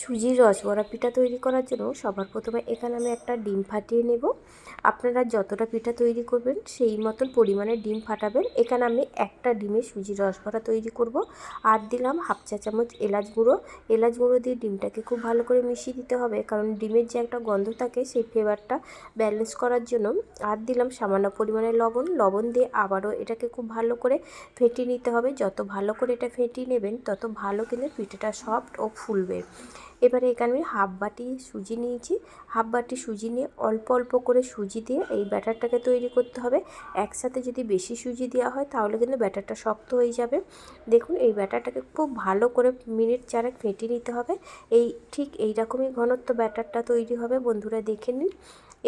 সুজির রসবড়া পিঠা তৈরি করার জন্য সবার প্রথমে এখানে আমি একটা ডিম ফাটিয়ে নেব। আপনারা যতটা পিঠা তৈরি করবেন সেই মতন পরিমাণে ডিম ফাটাবেন। এখানে আমি একটা ডিমে সুজির রসবড়া তৈরি করব। আর দিলাম হাফ চা চামচ এলাচ গুঁড়ো। এলাচ গুঁড়ো দিয়ে ডিমটাকে খুব ভালো করে মিশিয়ে দিতে হবে কারণ ডিমের যে একটা গন্ধ থাকে সেই ফ্লেভারটা ব্যালেন্স করার জন্য। আর দিলাম সামান্য পরিমাণে লবণ। লবণ দিয়ে আবারও এটাকে খুব ভালো করে ফেটিয়ে নিতে হবে। যত ভালো করে এটা ফেটিয়ে নেবেন তত ভালো কিন্তু পিঠাটা সফট ও ফুলবে। এবারে এখানে আমি হাফ বাটি সুজি নিয়েছি। হাফ বাটি সুজি নিয়ে অল্প অল্প করে সুজি দিয়ে এই ব্যাটারটাকে তৈরি করতে হবে। একসাথে যদি বেশি সুজি দেওয়া হয় তাহলে কিন্তু ব্যাটারটা শক্ত হয়ে যাবে। দেখুন, এই ব্যাটারটাকে খুব ভালো করে মিনিট চারেক ফেটিয়ে নিতে হবে। এই ঠিক এই রকমই ঘনত্ব ব্যাটারটা তৈরি হবে। বন্ধুরা দেখে নিন।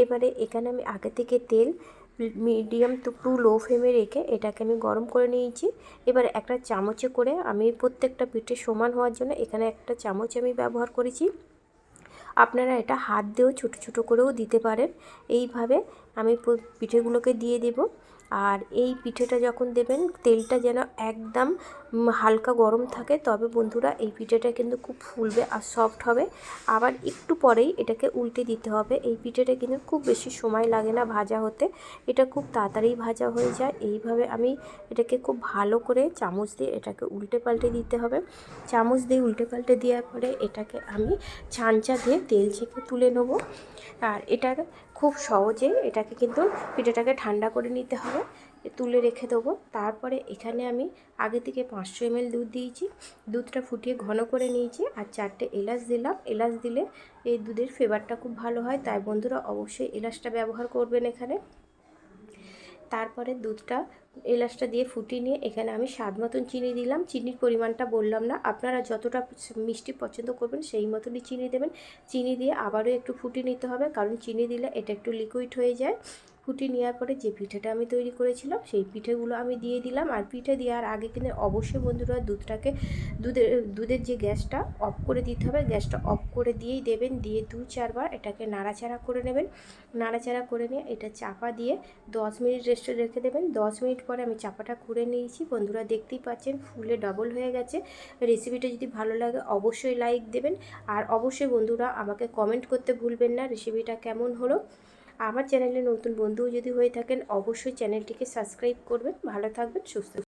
এবারে এখানে আমি আগে থেকে তেল মিডিয়াম টু টু লো ফ্লেমে রেখে এটাকে আমি গরম করে নিয়েছি। এবার একটা চামচে করে আমি প্রত্যেকটা পিঠে সমান হওয়ার জন্য এখানে একটা চামচ আমি ব্যবহার করেছি। আপনারা এটা হাত দিয়েও ছোটো ছোটো করেও দিতে পারেন। এইভাবে আমি পিঠেগুলোকে দিয়ে দেব। আর এই পিঠেটা যখন দেবেন, তেলটা যেন একদম হালকা গরম থাকে, তবে বন্ধুরা এই পিঠেটা কিন্তু খুব ফুলবে আর সফট হবে। আবার একটু পরেই এটাকে উল্টে দিতে হবে। এই পিঠেটা কিন্তু খুব বেশি সময় লাগে না ভাজা হতে। এটা খুব তাড়াতাড়ি ভাজা হয়ে যায়। এইভাবে আমি এটাকে খুব ভালো করে চামচ দিয়ে এটাকে উল্টে পাল্টে দিতে হবে। চামচ দিয়ে উল্টে পাল্টে দেওয়ার পরে এটাকে আমি ছাঁচা দিয়ে তেল ছেঁকে তুলে নেব। আর এটা খুব সহজে এটাকে কিন্তু পিঠেটাকে ঠান্ডা করে নিতে হবে, তুলে রেখে দেবো। তারপরে এখানে আমি আগে থেকে পাঁচশো এমএল দুধ দিয়েছি। দুধটা ফুটিয়ে ঘন করে নিয়েছি আর চারটে এলাচ দিলাম। এলাচ দিলে এই দুধের ফ্লেভারটা খুব ভালো হয়। তাই বন্ধুরা অবশ্যই এলাচটা ব্যবহার করবেন এখানে। তারপরে দুধটা এলাচটা দিয়ে ফুটিয়ে নিয়ে এখানে আমি স্বাদ মতন চিনি দিলাম। চিনির পরিমাণটা বললাম না। আপনারা যতটা মিষ্টি পছন্দ করবেন সেই মতনই চিনি দেবেন। চিনি দিয়ে আবারও একটু ফুটিয়ে নিতে হবে, কারণ চিনি দিলে এটা একটু লিকুইড হয়ে যায়। ফুটিয়ে নেওয়ার পরে যে পিঠেটা আমি তৈরি করেছিলাম, সেই পিঠেগুলো আমি দিয়ে দিলাম। আর পিঠে দেওয়ার আগে কিন্তু অবশ্যই বন্ধুরা দুধটাকে, দুধের দুধের যে গ্যাসটা অফ করে দিতে হবে, গ্যাসটা অফ করে দিয়েই দেবেন। দিয়ে দু চারবার এটাকে নাড়াচাড়া করে নেবেন। নাড়াচাড়া করে নিয়ে এটা চাপা দিয়ে দশ মিনিট রেস্টে রেখে দেবেন। দশ মিনিট পরে আমি চাপাটা করে নিয়েছি। বন্ধুরা দেখতেই পাচ্ছেন, ফুলে ডবল হয়ে গেছে। রেসিপিটা যদি ভালো লাগে অবশ্যই লাইক দেবেন। আর অবশ্যই বন্ধুরা আমাকে কমেন্ট করতে ভুলবেন না। রেসিপিটা কেমন হলো? আমার চ্যানেলে নতুন বন্ধু যদি হয়ে থাকেন অবশ্যই চ্যানেলটিকে সাবস্ক্রাইব করবেন। ভালো থাকবেন সুস্থ